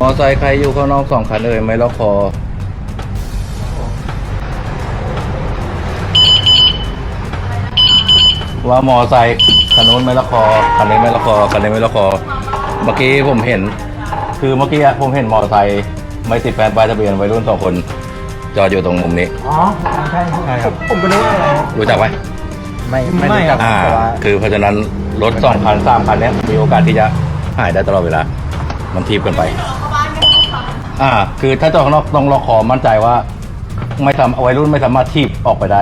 มอไซค์ใครอยู่ข้างนอกสองคันเอ่ยไม่ล็อกคอว่ามอไซค์คันนู้นไม่ล็อกคอคันนี้ไม่ล็อกคอคันนี้ไม่ล็อกคอ เมื่อกี้ผมเห็น คือเมื่อกี้ผมเห็นมอไซค์ไม่ติดแผ่นป้ายทะเบียนวัยรุ่นสองคน จอดอยู่ตรงมุมนี้ อ๋อ ใช่ใช่ครับ ผมก็นึกว่าอะไรครับรู้จักไหมไม่ไม่รู้จักอ่า แต่ว่าคือเพราะฉะนั้นรถสองคันสามคันเนี้ยมีโอกาสที่จะหายได้ตลอดเวลา มันทีบกันไป อ่า คือถ้าจอดข้างนอกต้องล็อกคอมั่นใจว่า ไม่ทำเอาไวรุ่นไม่สามารถทีบออกไปได้